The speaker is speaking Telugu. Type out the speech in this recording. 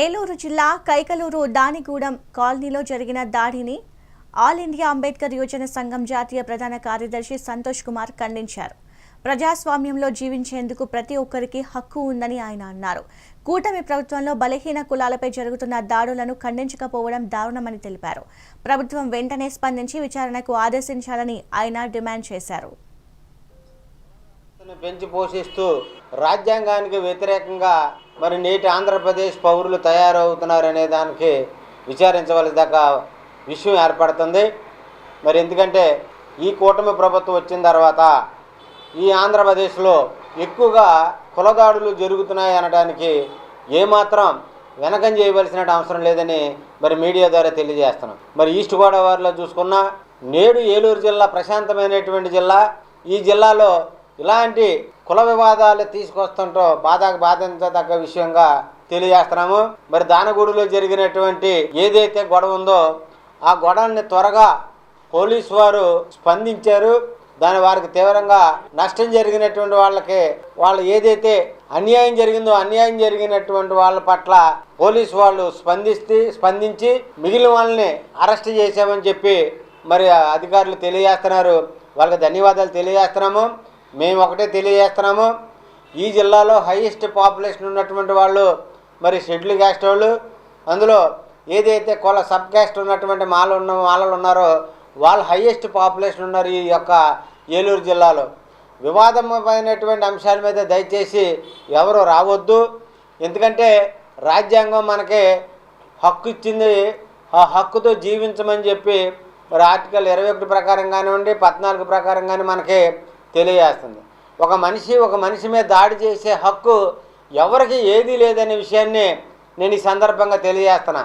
ఏలూరు జిల్లా కైకలూరు దానిగూడెం కాలనీలో జరిగిన దాడిని ఆల్ ఇండియా అంబేద్కర్ యోజన సంఘం జాతీయ ప్రధాన కార్యదర్శి సంతోష్ కుమార్ ఖండించారు. ప్రజాస్వామ్యంలో జీవించేందుకు ప్రతి ఒక్కరికి హక్కు ఉందని ఆయన అన్నారు. కూటమి ప్రభుత్వంలో బలహీన కులాలపై జరుగుతున్న దాడులను ఖండించకపోవడం దారుణమని తెలిపారు. ప్రభుత్వం వెంటనే స్పందించి విచారణకు ఆదేశించాలని ఆయన డిమాండ్ చేశారు. పెంచి పోషిస్తూ రాజ్యాంగానికి వ్యతిరేకంగా మరి నేటి ఆంధ్రప్రదేశ్ పౌరులు తయారవుతున్నారనే దానికి విచారించవలసిన విషయం ఏర్పడుతుంది. మరి ఎందుకంటే ఈ కూటమి ప్రభుత్వం వచ్చిన తర్వాత ఈ ఆంధ్రప్రదేశ్లో ఎక్కువగా కులదాడులు జరుగుతున్నాయి అనడానికి ఏమాత్రం వెనకం చేయవలసిన అవసరం లేదని మరి మీడియా ద్వారా తెలియజేస్తున్నాం. మరి ఈస్ట్ గోదావరిలో చూసుకున్నా నేడు ఏలూరు జిల్లా ప్రశాంతమైనటువంటి జిల్లా. ఈ జిల్లాలో ఇలాంటి కుల వివాదాలు తీసుకొస్తుంటో బాధకు బాధించదగ్గ విషయంగా తెలియజేస్తున్నాము. మరి దానగూడిలో జరిగినటువంటి ఏదైతే గొడవ ఉందో ఆ గొడవని త్వరగా పోలీసు వారు స్పందించారు. దాని వారికి తీవ్రంగా నష్టం జరిగినటువంటి వాళ్ళకి వాళ్ళు ఏదైతే అన్యాయం జరిగిందో అన్యాయం జరిగినటువంటి వాళ్ళ పట్ల పోలీసు వాళ్ళు స్పందిస్తే స్పందించి మిగిలిన వాళ్ళని అరెస్ట్ చేశామని చెప్పి మరి అధికారులు తెలియజేస్తున్నారు. వాళ్ళకి ధన్యవాదాలు తెలియజేస్తున్నాము. మేము ఒకటే తెలియజేస్తున్నాము. ఈ జిల్లాలో హైయెస్ట్ పాపులేషన్ ఉన్నటువంటి వాళ్ళు మరి షెడ్యూల్ క్యాస్ట్ వాళ్ళు అందులో ఏదైతే కుల సబ్ క్యాస్ట్ ఉన్నటువంటి మాలు ఉన్న మాలలు ఉన్నారో వాళ్ళు హైయెస్ట్ పాపులేషన్ ఉన్నారు ఈ యొక్క ఏలూరు జిల్లాలో. వివాదమైనటువంటి అంశాల మీద దయచేసి ఎవరు రావద్దు. ఎందుకంటే రాజ్యాంగం మనకి హక్కు ఇచ్చింది. ఆ హక్కుతో జీవించమని చెప్పి మరి ఆర్టికల్ ఇరవై ఒకటి ప్రకారం కానివ్వండి పద్నాలుగు ప్రకారం కానీ మనకి తెలియజేస్తుంది. ఒక మనిషి ఒక మనిషి మీద దాడి చేసే హక్కు ఎవరికి ఏదీ లేదనే విషయాన్ని నేను ఈ సందర్భంగా తెలియజేస్తున్నా.